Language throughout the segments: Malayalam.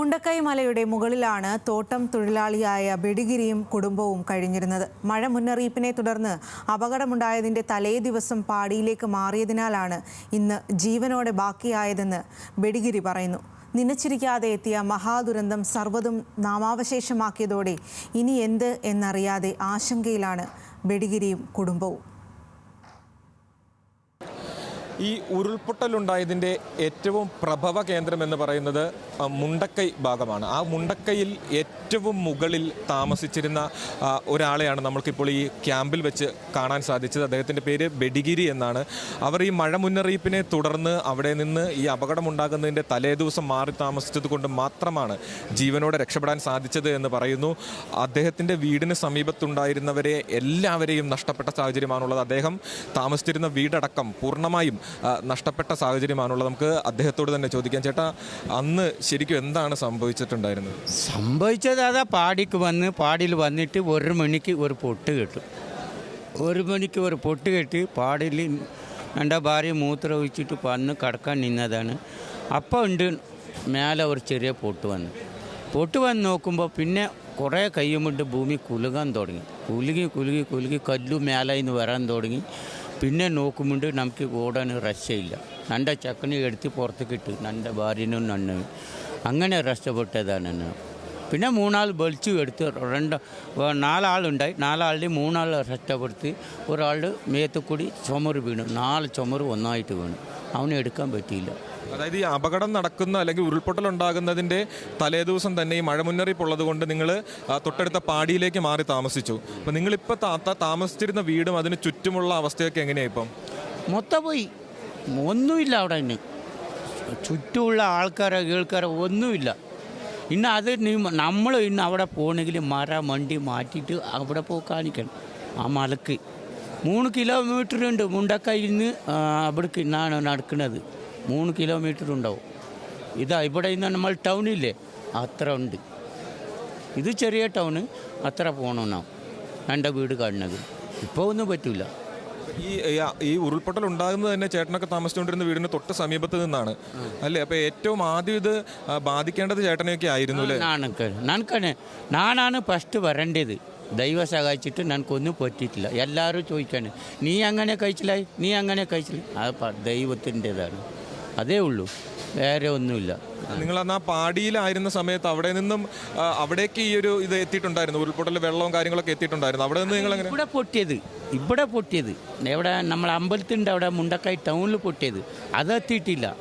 മുണ്ടക്കൈ മലയുടെ മുകളിലാണ് തോട്ടം തൊഴിലാളിയായ ബെടിഗിരിയും കുടുംബവും കഴിഞ്ഞിരുന്നത്. മഴ മുന്നറിയിപ്പിനെ തുടർന്ന് അപകടമുണ്ടായതിന്റെ തലേ ദിവസം പാടിയിലേക്ക് മാറിയതിനാലാണ് ഇന്ന് ജീവനോടെ ബാക്കിയായതെന്ന് ബെടിഗിരി പറയുന്നു. നിനച്ചിരിക്കാതെ എത്തിയ മഹാദുരന്തം സർവതും നാമാവശേഷമാക്കിയതോടെ ഇനി എന്ത് എന്നറിയാതെ ആശങ്കയിലാണ് ബെടിഗിരിയും കുടുംബവും. ഈ ഉരുൾപൊട്ടലുണ്ടായതിന്റെ ഏറ്റവും പ്രഭവ കേന്ദ്രം എന്ന് പറയുന്നത് മുണ്ടക്കൈ ഭാഗമാണ്. ആ മുണ്ടക്കൈയിൽ ഏറ്റവും മുകളിൽ താമസിച്ചിരുന്ന ഒരാളെയാണ് നമ്മൾക്കിപ്പോൾ ഈ ക്യാമ്പിൽ വെച്ച് കാണാൻ സാധിച്ചത്. അദ്ദേഹത്തിന്റെ പേര് ബെഡിഗിരി എന്നാണ്. അവർ ഈ മഴ മുന്നറിയിപ്പിനെ തുടർന്ന് അവിടെ നിന്ന് ഈ അപകടമുണ്ടാകുന്നതിന്റെ തലേദിവസം മാറി താമസിച്ചത് കൊണ്ട് മാത്രമാണ് ജീവനോടെ രക്ഷപ്പെടാൻ സാധിച്ചത് എന്ന് പറയുന്നു. അദ്ദേഹത്തിന്റെ വീടിന് സമീപത്തുണ്ടായിരുന്നവരെ എല്ലാവരെയും നഷ്ടപ്പെട്ട സാഹചര്യമാണുള്ളത്. അദ്ദേഹം താമസിച്ചിരുന്ന വീടടക്കം പൂർണമായും നഷ്ടപ്പെട്ട സാഹചര്യമാണുള്ളത്. നമുക്ക് അദ്ദേഹത്തോട് തന്നെ ചോദിക്കാം. ചേട്ടാ അന്ന് ശരിക്കും എന്താണ് സംഭവിച്ചിട്ടുണ്ടായിരുന്നത്? സംഭവിച്ചത് അതാ പാടിക്ക് വന്ന് പാടിയിൽ വന്നിട്ട് ഒരു മണിക്ക് ഒരു പൊട്ട് കെട്ടു. ഒരു മണിക്ക് ഒരു പൊട്ട് കെട്ടി പാടിയിൽ എന്റെ ഭാര്യ മൂത്രം ഒഴിച്ചിട്ട് വന്ന് കടക്കാൻ നിന്നതാണ്. അപ്പോൾ ഉണ്ട് മേലെ ഒരു ചെറിയ പൊട്ട് വന്നു. പൊട്ട് വന്ന് നോക്കുമ്പോൾ പിന്നെ കുറേ കയ്യുമുണ്ട് ഭൂമി കുലുകാൻ തുടങ്ങി. കുലുകി കുലുകി കുലുകി കല്ലു മേലെ നിന്ന് വരാൻ തുടങ്ങി. പിന്നെ നോക്കുമ്പോൾ നമുക്ക് ഓടാൻ രക്ഷയില്ല എന്റെ ചക്കനെ എടുത്ത് പുറത്ത് കിട്ടും എന്റെ ഭാര്യനും നന്നും. അങ്ങനെ രക്ഷപ്പെട്ടതാണ് പിന്നെ മൂന്നാൾ വലിച്ചു എടുത്ത് രണ്ട് നാലാളുണ്ടായി. നാലാളുടെ മൂന്നാൾ രക്ഷപ്പെടുത്തി ഒരാളുടെ മേത്ത് കൂടി ചുമര് വീണു. നാല് ചുമര് ഒന്നായിട്ട് വീണു. അവനെ എടുക്കാൻ പറ്റിയില്ല. അതായത് ഈ അപകടം നടക്കുന്ന അല്ലെങ്കിൽ ഉരുൾപൊട്ടൽ ഉണ്ടാകുന്നതിന്റെ തലേദിവസം തന്നെ ഈ മഴ മുന്നറിയിപ്പ് ഉള്ളത് കൊണ്ട് നിങ്ങൾ തൊട്ടടുത്ത പാടിയിലേക്ക് മാറി താമസിച്ചു. അപ്പം നിങ്ങളിപ്പോൾ താമസിച്ചിരുന്ന വീടും അതിന് ചുറ്റുമുള്ള അവസ്ഥയൊക്കെ എങ്ങനെയാണ് ഇപ്പം? മൊത്തം പോയി. ഒന്നുമില്ല അവിടെ തന്നെ ചുറ്റുമുള്ള ആൾക്കാരോ കേൾക്കാരോ ഒന്നുമില്ല. ഇന്ന് അത് നമ്മൾ ഇന്ന് അവിടെ പോകണമെങ്കിൽ മര മണ്ടി മാറ്റിയിട്ട് അവിടെ പോയി കാണിക്കണം. ആ മലക്ക്. മൂന്ന് കിലോമീറ്റർ ഉണ്ട് മുണ്ടക്കയിൽ നിന്ന് അവിടേക്ക് ഇന്നാണ് നടക്കുന്നത്. മൂന്ന് കിലോമീറ്റർ ഉണ്ടാവും. ഇതാ ഇവിടെ ഇന്ന് നമ്മൾ ടൗണില്ലേ അത്ര ഉണ്ട്. ഇത് ചെറിയ ടൗണ് അത്ര പോകണം നാം എന്റെ വീട് കാണുന്നത്. ഇപ്പോൾ ഒന്നും പറ്റില്ല ഈ ഈ- ഉരുൾപൊട്ടൽ ഉണ്ടാകുന്നത് തന്നെ ചേട്ടനൊക്കെ താമസിച്ചുകൊണ്ടിരുന്ന വീടിന് തൊട്ട് സമീപത്ത് നിന്നാണ്. അല്ലേ? അപ്പോൾ ഏറ്റവും ആദ്യം ഇത് ബാധിക്കേണ്ടത് ചേട്ടനെയൊക്കെ ആയിരുന്നു അല്ലേ? നാണക്ക് നനക്കനെ നാനാണ് ഫസ്റ്റ് വരേണ്ടത്. ദൈവം സഹായിച്ചിട്ട് നനക്കൊന്നും പറ്റിയിട്ടില്ല. എല്ലാവരും ചോദിക്കാണ് നീ അങ്ങനെ കഴിച്ചില്ലായി? നീ അങ്ങനെ കഴിച്ചില്ല? അത് ദൈവത്തിന്റെതാണ്. അതേ ഉള്ളൂ. വേറെ ഒന്നുമില്ല. നിങ്ങൾ അന്ന് ആ പാടിയിലായിരുന്ന സമയത്ത് അവിടെ നിന്നും ആ, അവിടേക്ക് ഈ ഒരു ഇത് എത്തിയിട്ടുണ്ടായിരുന്നു? ഉരുൾപൊട്ടൽ വെള്ളവും കാര്യങ്ങളൊക്കെ എത്തിയിട്ടുണ്ടായിരുന്നു. അവിടെ നിന്ന് നിങ്ങൾ എങ്ങനെ ഇവിടെ പൊട്ടിയത്. ഇവിടെ പൊട്ടിയത്. എവിടെ നമ്മൾ അമ്പലത്തിന്റെ അവിടെ മുണ്ടക്കായി ടൗണിൽ പൊട്ടിയത്. അത് എത്തിയിട്ടില്ല.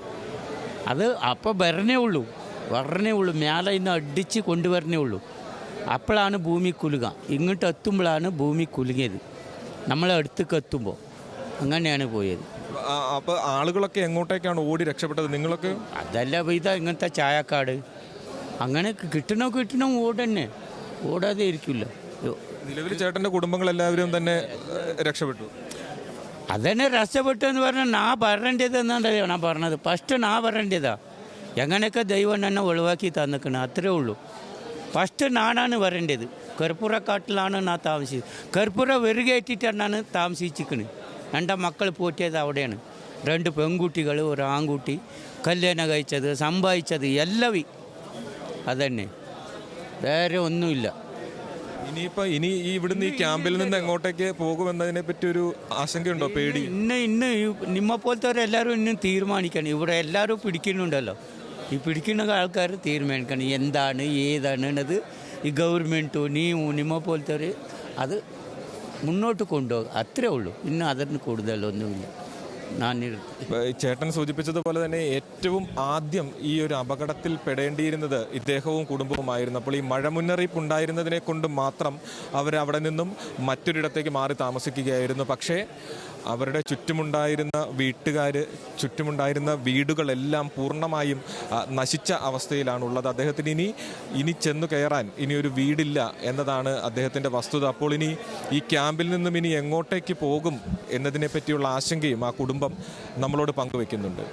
അത് അപ്പോൾ വരണേ ഉള്ളൂ. വരണേ ഉള്ളൂ. മേലെ ഇന്ന് അടിച്ച് കൊണ്ടുവരണേ ഉള്ളൂ. അപ്പോഴാണ് ഭൂമി കുലുക ഇങ്ങോട്ട് എത്തുമ്പോഴാണ് ഭൂമി കുലുങ്ങിയത്. നമ്മളെ അടുത്തേക്ക് എത്തുമ്പോൾ അങ്ങനെയാണ് പോയത്. ആ, അപ്പൊ ആളുകളൊക്കെ എങ്ങോട്ടേക്കാണ് ഓടി രക്ഷപ്പെട്ടത്? നിങ്ങളൊക്കെ? അതല്ല ഇതാ ഇങ്ങനത്തെ ചായക്കാട്. അങ്ങനെ കിട്ടണോ കിട്ടണോ ഓടന്നെ. ഓടാതെ ഇരിക്കില്ല നിലവിൽ ചേട്ടന്റെ കുടുംബങ്ങൾ എല്ലാവരും തന്നെ രക്ഷപ്പെട്ടു. അതന്നെ രക്ഷപ്പെട്ടു എന്ന് പറഞ്ഞാൽ നാ വരേണ്ടത് എന്നാണ്ടല്ലോ ഞാൻ പറഞ്ഞത്. ഫസ്റ്റ് നാ വരേണ്ടതാ. എങ്ങനെയൊക്കെ ദൈവം എന്നെ ഒഴിവാക്കി തന്നിക്കണം അത്രേ ഉള്ളൂ. ഫസ്റ്റ് നാടാണ് വരേണ്ടത്. കർപ്പൂരക്കാട്ടിലാണ് നാ താമസിച്ചത്. കർപ്പൂര വെറുകേറ്റിട്ടാണ് താമസിച്ചിരിക്കുന്നത് എന്റെ മക്കൾ പോറ്റിയത് അവിടെയാണ്. രണ്ട് പെൺകുട്ടികൾ ഒരു ആൺകുട്ടി. കല്യാണം കഴിച്ചത് സമ്പാദിച്ചത് എല്ലാവി അതന്നെ. വേറെ ഒന്നുമില്ല. ഇനിയിപ്പോൾ ഇനി ഈ ഇവിടുന്ന് ഈ ക്യാമ്പിൽ നിന്ന് എങ്ങോട്ടേക്ക് പോകുമെന്നതിനെ പറ്റി ഒരു ആശങ്കയുണ്ടോ പേടി? ഇന്ന് ഇന്ന് നിമ്മ പോലത്തെ എല്ലാവരും ഇന്നും തീരുമാനിക്കണം. ഇവിടെ എല്ലാവരും പിടിക്കുന്നുണ്ടല്ലോ. ഈ പിടിക്കുന്ന ആൾക്കാർ തീരുമാനിക്കണം. എന്താണ് ഏതാണ് എന്നത് ഈ ഗവൺമെന്റോ നീ നിമ്മ പോലത്തെ അത് മുന്നോട്ട് കൊണ്ടുപോകുക അത്രേ ഉള്ളൂ. ഇന്ന് അതിന് കൂടുതലൊന്നുമില്ല. ചേട്ടൻ സൂചിപ്പിച്ചതുപോലെ തന്നെ ഏറ്റവും ആദ്യം ഈ ഒരു അപകടത്തിൽ പെടേണ്ടിയിരുന്നത് ഇദ്ദേഹവും കുടുംബവുമായിരുന്നു. അപ്പോൾ ഈ മഴ മുന്നറിയിപ്പ് ഉണ്ടായിരുന്നതിനെ കൊണ്ട് മാത്രം അവർ അവിടെ നിന്നും മറ്റൊരിടത്തേക്ക് മാറി താമസിക്കുകയായിരുന്നു. പക്ഷേ അവരുടെ ചുറ്റുമുണ്ടായിരുന്ന വീട്ടുകാർ ചുറ്റുമുണ്ടായിരുന്ന വീടുകളെല്ലാം പൂർണമായും നശിച്ച നശിച്ച അവസ്ഥയിലാണുള്ളത്. അദ്ദേഹത്തിന് ഇനി ഇനി ചെന്നു കയറാൻ ഇനി ഒരു വീടില്ല എന്നതാണ് അദ്ദേഹത്തിന്റെ വസ്തുത. അപ്പോൾ ഇനി ഈ ക്യാമ്പിൽ നിന്നും ഇനി എങ്ങോട്ടേക്ക് പോകും എന്നതിനെ പറ്റിയുള്ള ആശങ്കയും ആ കുടുംബം നമ്മളോട് പങ്കുവെക്കുന്നുണ്ട്.